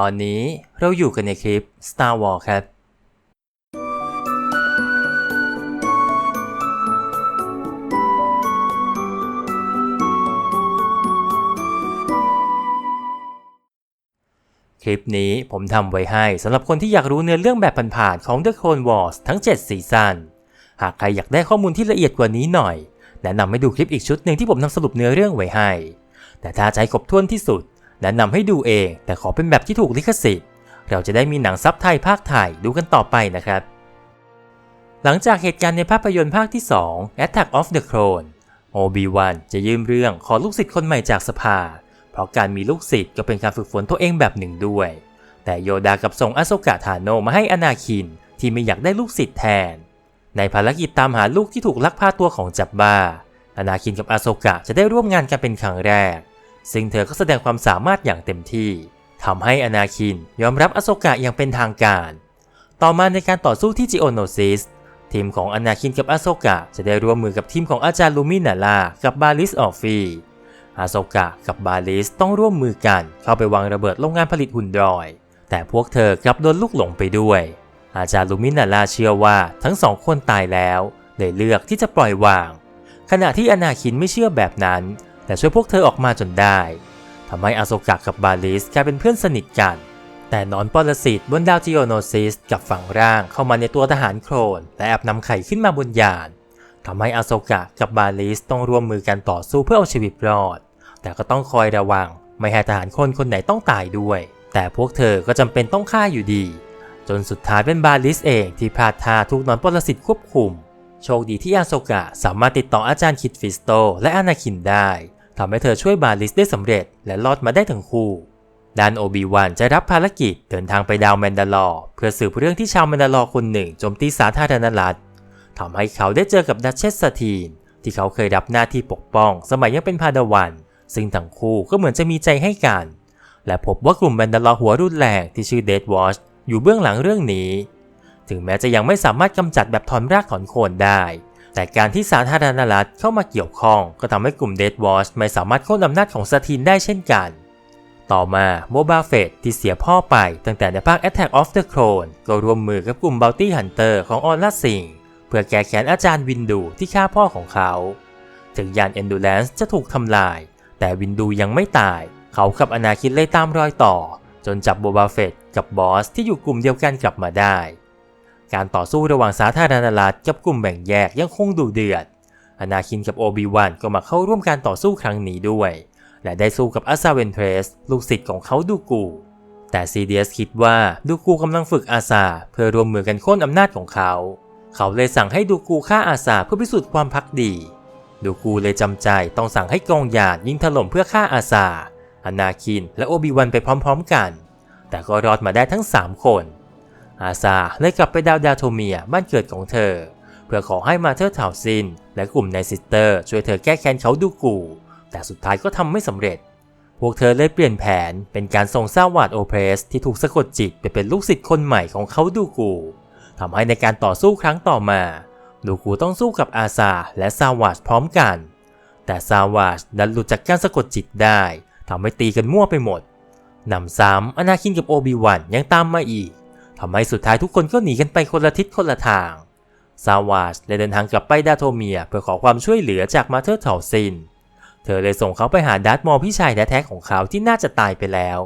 ตอนนี้เราอยู่กันในคลิป Star Wars ครับ คลิปนี้ผมทำไว้ให้สำหรับคนที่อยากรู้เนื้อเรื่องแบบผ่านๆของ The Clone Wars ทั้ง 7 ซีซั่น หากใครอยากได้ข้อมูลที่ละเอียดกว่านี้หน่อย แนะนำให้ดูคลิปอีกชุดหนึ่งที่ผมนำสรุปเนื้อเรื่องไว้ให้ แต่ถ้าใช้ครบถ้วนที่สุด แนะนำให้ดูเองแต่ขอเป็นแบบที่ถูกลิขสิทธิ์ เราจะได้มีหนังซับไทยภาคไทยดูกันต่อไปนะครับ หลังจากเหตุการณ์ในภาพยนตร์ภาคที่ 2 Attack of the Clone โอบิวันจะยืมเรื่องขอลูกศิษย์คนใหม่จากสภา เพราะการมีลูกศิษย์ก็เป็นการฝึกฝนตัวเองแบบหนึ่งด้วย แต่โยดากับส่งอาโซกะทาโนมาให้อนาคินที่ไม่อยากได้ลูกศิษย์แทน ในภารกิจตามหาลูกที่ถูกลักพาตัวของจับบ้า อนาคินกับอาโซกะจะได้ร่วมงานกันเป็นครั้งแรก ซึ่งเธอก็แสดงความสามารถอย่างเต็มที่ทำให้อนาคินยอมรับอโซกะอย่างเป็นทางการ ต่อมาในการต่อสู้ที่จิโอโนซิสทีมของอนาคินกับอาโซกะจะได้ร่วมมือกับทีมของอาจารย์ลูมินาลากับบาลิสออฟฟีอาโซกะกับบาลิสต้องร่วมมือกันเข้าไปวางระเบิดโรงงานผลิตหุ่นดรอย แต่พวกเธอกลับโดนลูกหลงไปด้วย อาจารย์ลูมินาลาเชื่อว่าทั้งสองคนตายแล้วเลยเลือกที่จะปล่อยวาง ขณะที่อนาคินไม่เชื่อแบบนั้น แต่ช่วยพวกเธอออกมาจนได้ทำให้อาโซกะกับบาลิสกลายเป็นเพื่อนสนิทกัน แต่นอนปรสิตบนดาวจิโอโนซิสกับฝั่งร่างเข้ามาในตัวทหารโครน และแอบนำไข่ขึ้นมาบนยานทำให้อาโซกะกับบาลิสต้องร่วมมือกันต่อสู้เพื่อเอาชีวิตรอด แต่ก็ต้องคอยระวัง ไม่ให้ทหารคนคนไหนต้องตายด้วย แต่พวกเธอก็จำเป็นต้องฆ่าอยู่ดี จนสุดท้ายเป็นบาลิสเองที่พลาดท่าถูกนอนปรสิตควบคุม โชคดีที่อาโซกะสามารถติดต่ออาจารย์คิดฟิสโตและอานาคินได้ ทำให้เธอช่วยบาลิสได้สำเร็จและรอดมาได้ทั้งคู่ด้านโอบิวันจะรับภารกิจเดินทางไปดาวแมนดาลอร์เพื่อสืบเรื่องที่ชาวแมนดาลอร์คนหนึ่งโจมตีสาธารณรัฐทำให้เขาได้เจอกับดัชเชสสตีนที่เขาเคยรับหน้าที่ปกป้อง สมัยยังเป็นพาดาวัน ซึ่งทั้งคู่ก็เหมือนจะมีใจให้กัน และพบว่ากลุ่มแมนดาลอร์หัวรุนแรงที่ชื่อเดดวอชอยู่เบื้องหลังเรื่องนี้ ถึงแม้จะยังไม่สามารถกำจัดแบบถอนรากถอนโคนได้ แต่การที่สาธารณรัฐเข้ามาเกี่ยวข้อง ก็ทำให้กลุ่มเดดวอชไม่สามารถโค่นอำนาจของสตีนได้เช่นกัน ต่อมาโมบาเฟตที่เสียพ่อไปตั้งแต่ในภาค Attack of the Clone ก็ร่วมมือกับกลุ่ม Bounty Hunter ของออร่าสิงเพื่อแก้แค้นอาจารย์วินดูที่ฆ่าพ่อของเขา ถึงยาน Endurance จะถูกทำลาย แต่วินดูยังไม่ตาย เขากับอนาคินเลยตามรอยต่อ จนจับโบบาเฟตกับบอสที่อยู่กลุ่มเดียวกันกลับมาได้ การต่อสู้ระหว่างสาธารณรัฐกับกลุ่มแบ่งแยกยังคงดุเดือด อนาคินกับโอบิวันก็มาเข้าร่วมการต่อสู้ครั้งนี้ด้วย และได้สู้กับอาซาเวนเทรส ลูกศิษย์ของเขาดูกู แต่ซีเดียสคิดว่าดูกูกำลังฝึกอาซาเพื่อรวมมือกันโค่นอำนาจของเขา เขาเลยสั่งให้ดูกูฆ่าอาซาเพื่อพิสูจน์ความพักดี ดูกูเลยจำใจต้องสั่งให้กองยานยิงถล่มเพื่อฆ่าอาซาอนาคินและโอบิวันไปพร้อมๆกัน แต่ก็รอดมาได้ทั้ง 3 คน อาซาเลยกลับไปดาวดาโทเมียบ้านเกิดของเธอ เพื่อขอให้มาเธอร์ทาวซิน และกลุ่มนายซิสเตอร์ช่วยเธอแก้แค้นเขาดูกู แต่สุดท้ายก็ทำไม่สำเร็จ พวกเธอเลยเปลี่ยนแผนเป็นการส่งซาวาดโอเพรส ที่ถูกสะกดจิตไปเป็นลูกศิษย์คนใหม่ของเขาดูกูทำให้ในการต่อสู้ครั้งต่อมา ดูกูต้องสู้กับอาซาและซาวาดพร้อมกัน แต่ซาวาดดันหลุดจากการสะกดจิตได้ทำให้ตีกันมั่วไปหมดนำซ้ำอนาคินกับโอบิวันยังตามมาอีก ทำให้สุดท้ายทุกคนก็หนีกันไปคนละทิศคนละทาง ซาวาชเลยเดินทางกลับไปดาโทเมียเพื่อขอความช่วยเหลือจากมาเธอร์เทาซิน เธอเลยส่งเขาไปหาดัตมอพี่ชายแท้ๆของเขาที่น่าจะตายไปแล้ว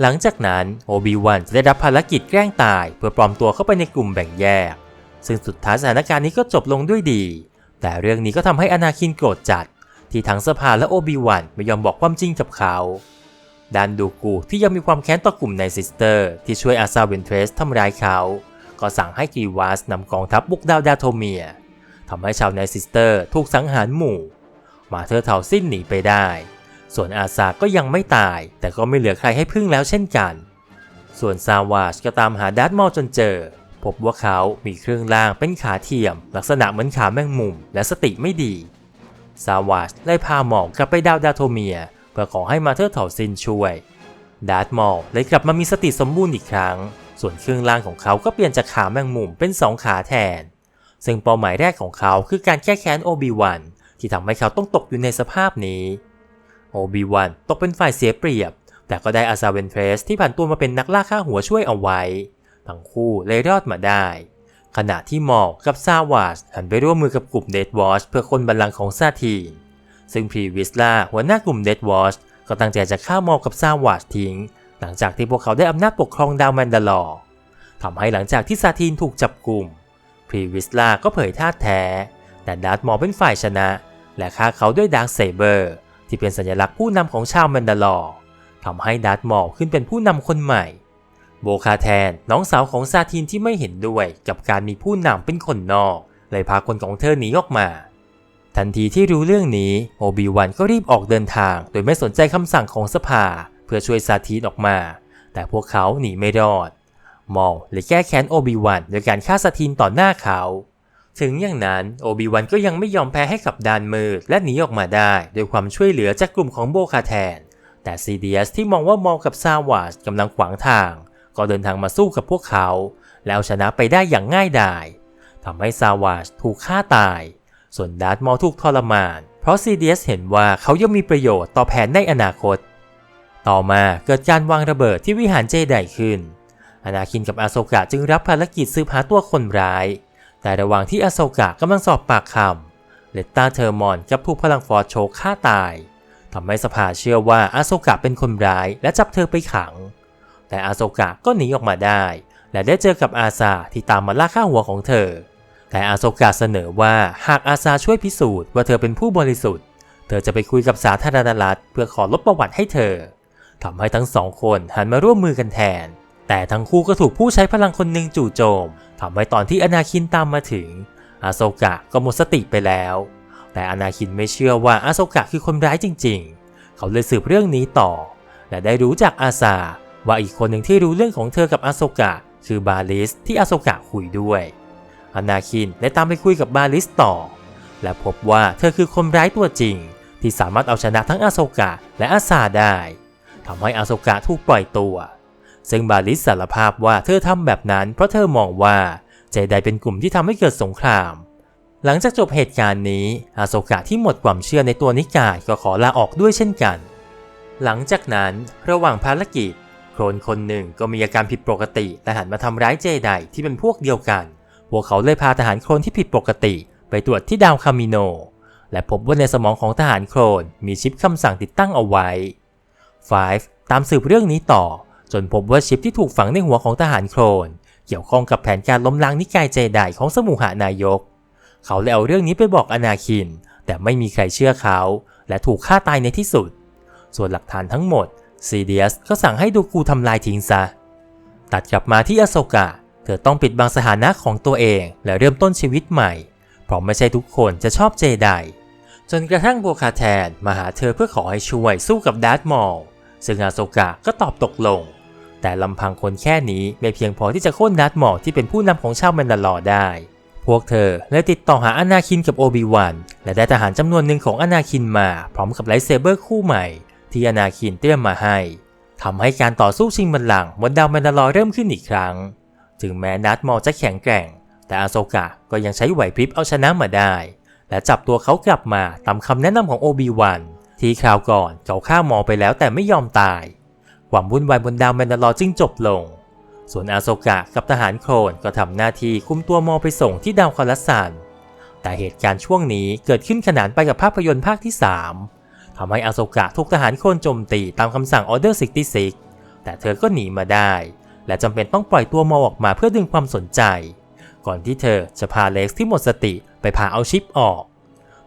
หลังจากนั้นโอบิวันจะได้รับภารกิจแกล้งตาย เพื่อปลอมตัวเข้าไปในกลุ่มแบ่งแยก ซึ่งสุดท้ายสถานการณ์นี้ก็จบลงด้วยดี แต่เรื่องนี้ก็ทำให้อนาคินโกรธจัด ที่ทั้งสภาและโอบิวันไม่ยอมบอกความจริงกับเขา ด้านดูกูที่ยังมีความแค้นต่อกลุ่มในซิสเตอร์ ที่ช่วยอาซาเวนเทรสทำร้ายเขา ก็สั่งให้กีวาสนำกองทัพบุกดาวดาโทเมียทำให้ชาวในซิสเตอร์ถูกสังหารหมู่ มาเธอเทาสิ้นหนีไปได้ ส่วนอาซาก็ยังไม่ตาย แต่ก็ไม่เหลือใครให้พึ่งแล้วเช่นกัน ส่วนซาวาชก็ตามหาดัตมอลจนเจอ พบว่าเขามีเครื่องล่างเป็นขาเทียม ลักษณะเหมือนขาแมงมุม และสติไม่ดีซาวาชไล่พาหมอกกลับไปดาวดาโทเมีย เพื่อขอให้มาเธอร์เถาซินช่วยดาร์ธมอลเลยกลับมามีสติสมบูรณ์อีกครั้ง ส่วนเครื่องล่างของเขาก็เปลี่ยนจากขาแมงมุมเป็นสองขาแทน ซึ่งเป้าหมายแรกของเขาคือการแก้แค้นโอบิวันที่ทำให้เขาต้องตกอยู่ในสภาพนี้โอบิวันตกเป็นฝ่ายเสียเปรียบ แต่แต่ก็ได้อาซาเวนเทรสที่ผ่านตัวมาเป็นนักล่าฆ่าหัวช่วยเอาไว้ ทั้งคู่เลยรอดมาได้ ขณะที่มอลกับซาวาสหันไปร่วมมือกับกลุ่มเดดวอชเพื่อคนบัลลังก์ของซาทีน ซึ่งพรีวิสลาหัวหน้ากลุ่มเดดวอชก็ตั้งใจจะฆ่ามอลกับซาวาสทิ้ง หลังจากที่พวกเขาได้อำนาจปกครองดาวแมนดาลอร์ทำให้หลังจากที่ซาทีนถูกจับกลุ่มพรีวิสลาก็เผยท่าแท้ แต่ดาร์ธมอลเป็นฝ่ายชนะ และฆ่าเขาด้วยดาร์คเซเบอร์ที่เป็นสัญลักษณ์ผู้นำของชาวแมนดาลอร์ทำให้ดาร์ธมอลขึ้นเป็นผู้นำคนใหม่ โบคาแทนน้องสาวของซาทีนที่ไม่เห็นด้วยกับการมีผู้นำเป็นคนนอก เลยพาคนของเธอหนีออกมา ทันทีที่รู้เรื่องนี้โอบิวันก็รีบออกเดินทาง โดยไม่สนใจคำสั่งของสภา เพื่อช่วยซาทีนออกมา แต่พวกเขาหนีไม่รอด มอลเลยแก้แค้นโอบิวันโดยการฆ่าซาทีนต่อหน้าเขา ถึงอย่างนั้นโอบิวันก็ยังไม่ยอมแพ้ให้กับดานมืดและหนีออกมาได้โดยความช่วยเหลือจากกลุ่มของโบคาแทน แต่ซีเดียสที่มองว่ามอลกับซาวาสกำลังขวางทาง ก็เดินทางมาสู้กับพวกเขา แล้วชนะไปได้อย่างง่ายดายทำให้ซาวาสถูกฆ่าตาย ส่วนดาร์ธมอลถูกทรมาน เพราะซีเดียสเห็นว่าเขายังมีประโยชน์ต่อแผนในอนาคต ต่อมาเกิดการวางระเบิดที่วิหารเจไดขึ้น อนาคินกับอาโซกะจึงรับภารกิจสืบหาตัวคนร้าย แต่ระหว่างที่อาโซกะกำลังสอบปากคำเลตตาเทอร์มอนกับถูกพลังฟอร์โชกฆ่าตายทำให้สภาเชื่อว่าอาโซกะเป็นคนร้ายและจับเธอไปขัง แต่อาโซกะก็หนีออกมาได้ และได้เจอกับอาซาที่ตามมาล่าฆ่าหัวของเธอ แต่อาโซกะเสนอว่าหากอาซาช่วยพิสูจน์ว่าเธอเป็นผู้บริสุทธิ์ เธอจะไปคุยกับสาธารณรัฐเพื่อขอลบประวัติให้เธอทำให้ทั้งสองคนหันมาร่วมมือกันแทน แต่ทั้งคู่ก็ถูกผู้ใช้พลังคนหนึ่งจู่โจมทำให้ตอนที่อนาคินตามมาถึง อาโซกะก็หมดสติไปแล้ว แต่อนาคินไม่เชื่อว่าอาโซกะคือคนร้ายจริง ๆ เขาเลยสืบเรื่องนี้ต่อ และได้รู้จากอาซาว่าอีกคนหนึ่งที่รู้เรื่องของเธอกับอาโซกะ คือบาลิสที่อาโซกะคุยด้วย อนาคินได้ตามไปคุยกับบาลิสต่อ และพบว่าเธอคือคนร้ายตัวจริง ที่สามารถเอาชนะทั้งอาโซกะและอาซาได้ทำให้อาโซกะถูกปล่อยตัว ซึ่งบาลิสสารภาพว่าเธอทำแบบนั้น เพราะเธอมองว่าเจไดเป็นกลุ่มที่ทำให้เกิดสงคราม หลังจากจบเหตุการณ์นี้ อาโซกะที่หมดความเชื่อในตัวนิกายก็ขอลาออกด้วยเช่นกัน หลังจากนั้นระหว่างภารกิจโครนคนหนึ่งก็มีอาการผิดปกติและหันมาทำร้ายเจไดที่เป็นพวกเดียวกัน พวกเขาเลยพาทหารโครนที่ผิดปกติ ไปตรวจที่ดาวคามิโน และพบว่าในสมองของทหารโครนมีชิปคำสั่งติดตั้งเอาไว้ 5. ตามสืบเรื่องนี้ต่อ จนพบว่าชิปที่ถูกฝังในหัวของทหารโครนเกี่ยวข้องกับแผนการล้มล้างนิกายเจไดของสมุหานายก เขาเลยเอาเรื่องนี้ไปบอกอนาคิน แต่ไม่มีใครเชื่อเขา และถูกฆ่าตายในที่สุด ส่วนหลักฐานทั้งหมดซีเดียสก็สั่งให้ดูกูทำลายทิ้งซะ ตัดกลับมาที่อโศกะ เธอต้องปิดบังสถานะของตัวเองและเริ่มต้นชีวิตใหม่ เพราะไม่ใช่ทุกคนจะชอบเจไดจนกระทั่งโบคาแทนมาหาเธอเพื่อขอให้ช่วยสู้กับดาร์ธมอลซึ่งอาโซกะก็ตอบตกลง แต่ลำพังคนแค่นี้ไม่เพียงพอที่จะโค่นดาร์ธมอลที่เป็นผู้นำของชาวแมนดาลอร์ได้ พวกเธอเลยติดต่อหาอนาคินกับโอบิวันและได้ทหารจำนวนหนึ่งของอนาคินมาพร้อมกับไลท์เซเบอร์คู่ใหม่ ที่อนาคินเตรียมมาให้ทำให้การต่อสู้ชิงบัลลังก์บนดาวแมนดาลอร์เริ่มขึ้นอีกครั้ง ถึงแม้นัดมอลจะแข็งแกร่ง แต่อาโซกะก็ยังใช้ไหวพริบเอาชนะมาได้ และจับตัวเขากลับมาตามคำแนะนำของโอบิวันที่คราวก่อนเขาฆ่ามอลไปแล้วแต่ไม่ยอมตาย ความวุ่นวายบนดาวแมนดาลอร์จึงจบลง ส่วนอาโซกะกับทหารโครนก็ทำหน้าที่คุมตัวมอลไปส่งที่ดาวคอลัสันแต่เหตุการณ์ช่วงนี้เกิดขึ้นขนานไปกับภาพยนตร์ภาคที่ 3ทำให้อาโซกะถูกทหารโครนโจมตีตามคำสั่งออเดอร์ 66 แต่เธอก็หนีมาได้ และจำเป็นต้องปล่อยตัวมอลออกมาเพื่อดึงความสนใจ ก่อนที่เธอจะพาเล็กซ์ที่หมดสติไปพาเอาชิปออก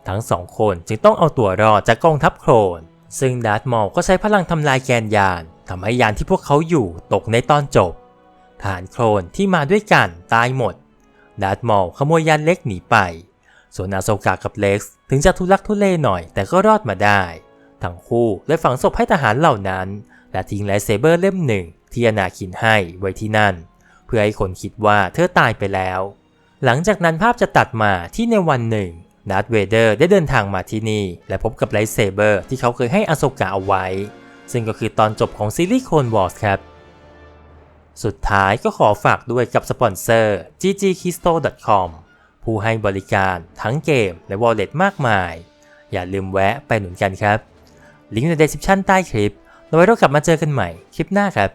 ทั้งสองคนจึงต้องเอาตัวรอดจากกองทัพโครน ซึ่งดาร์ธมอลก็ใช้พลังทำลายแกนยานทำให้ยานที่พวกเขาอยู่ตกในตอนจบทหารโครนที่มาด้วยกันตายหมด ดาร์ธมอลขโมยยานเล็กหนีไป ส่วนอาโซกะกับเล็กซ์ถึงจะทุลักทุเลหน่อยแต่ก็รอดมาได้ ทั้งคู่เลยฝังศพให้ทหารเหล่านั้น และทิ้งไลเซเบอร์เล่มหนึ่ง ที่อนาคินให้ไว้ที่นั่น เพื่อให้คนคิดว่าเธอตายไปแล้ว หลังจากนั้นภาพจะตัดมาที่ในวันหนึ่งดาร์ธเวเดอร์ได้เดินทางมาที่นี่ และพบกับไลท์เซเบอร์ที่เขาเคยให้อโซกะเอาไว้ ซึ่งก็คือตอนจบของซีรีส์โคนวอร์สครับ สุดท้ายก็ขอฝากด้วยกับสปอนเซอร์ ggkisto.com ผู้ให้บริการทั้งเกมและ Wallet มากมาย อย่าลืมแวะไปหนุนกันครับ ลิงก์ใน description ใต้คลิปแล้วไว้เรากลับมาเจอกันใหม่คลิปหน้าครับ